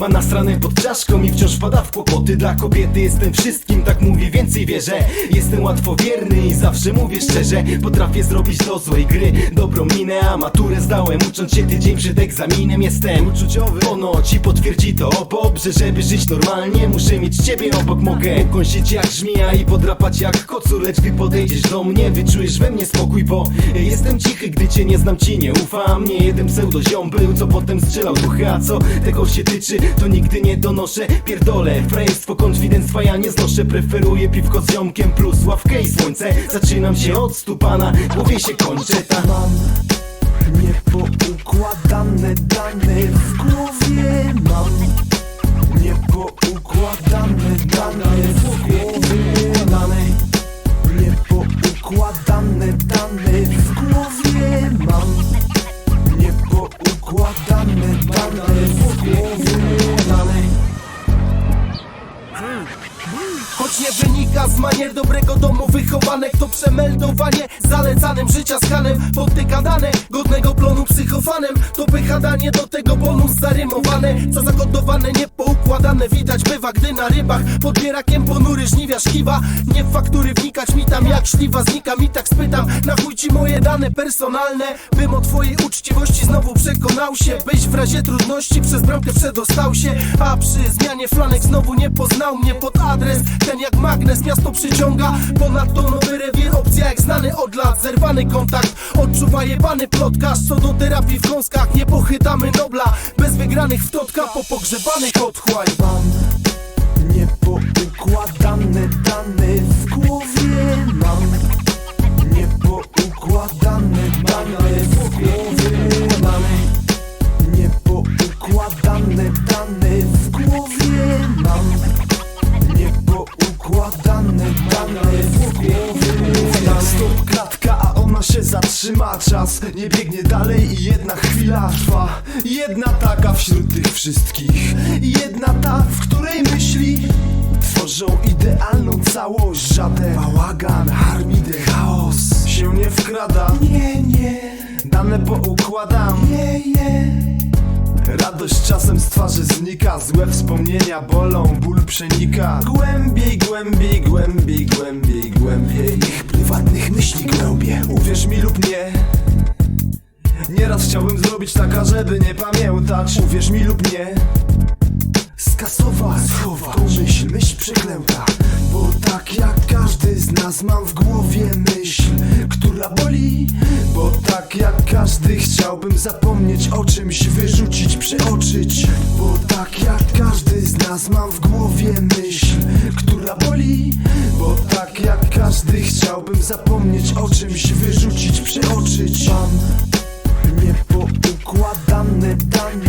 Ma nasrane pod czaszką i wciąż wpada w kłopoty. Dla kobiety jestem wszystkim, tak mówię, więcej wierzę. Jestem łatwowierny i zawsze mówię szczerze. Potrafię zrobić do złej gry dobrą minę A maturę zdałem ucząc się tydzień przed egzaminem. Jestem uczuciowy, ponoć i potwierdzi to Dobrze, żeby żyć normalnie. Muszę mieć ciebie obok Mogę kąsić jak żmija i podrapać jak kocur Lecz gdy podejdziesz do mnie, wyczujesz we mnie spokój Bo jestem cichy, gdy cię nie znam, ci nie ufam. Nie jeden pseudoziom był, co potem strzelał duchy A co tego się tyczy, to nigdy nie donoszę. Pierdolę, frajerstwo, konfidenctwa ja nie znoszę. Preferuję piwko z ziomkiem plus ławkę i słońce. Zaczynam się od stupana, głowie się kończę ta Mam niepoukładane dane Choć nie wynika z manier dobrego domu wychowanek To przemeldowanie zalecanym życia z hanem Podtyka dane godnego plonu psychofanem. To pychadanie do tego bonus zarymowane Co zakodowane, niepoukładane Widać bywa, gdy na rybach Pod bierakiem ponury żniwia szkiwa. Nie faktury wnikać mi tam jak szliwa Znika mi tak spytam Na chuj ci moje dane personalne? Bym o twojej uczciwości znowu przekonał się Byś w razie trudności przez bramkę przedostał się A przy zmianie flanek znowu nie poznał mnie pod adres Ten jak magnes miasto przyciąga. Ponadto nowy rewir, opcja jak znany od lat. Zerwany kontakt, odczuwa jebany plotkarz Co do terapii w gąskach, nie pochytamy Nobla. Bez wygranych w totka, po pogrzebanych otchłań się zatrzyma Czas. Nie biegnie dalej i jedna chwila trwa. Jedna taka wśród tych wszystkich. Jedna ta, w której myśli Tworzą idealną całość. Żaden bałagan, harmidy, chaos Się nie wkrada. Nie, nie, Dane poukładam. Nie, nie. Radość czasem z twarzy znika. Złe wspomnienia bolą, ból przenika. Głębiej, głębiej, głębiej, głębiej, głębiej Ich prywatnych myśli głębie Uwierz mi lub nie. Nieraz chciałbym zrobić taka, żeby nie pamiętać. Uwierz mi lub nie. Skasować, schować. tą myśl, myśl przeklęta. Bo tak jak każdy z nas mam w głowie myśl Która boli. Bo tak jak każdy chciałbym zapomnieć o czymś Wyrzucić, przeoczyć każdy Chciałbym zapomnieć o czymś, wyrzucić, przeoczyć. Mam niepoukładane dane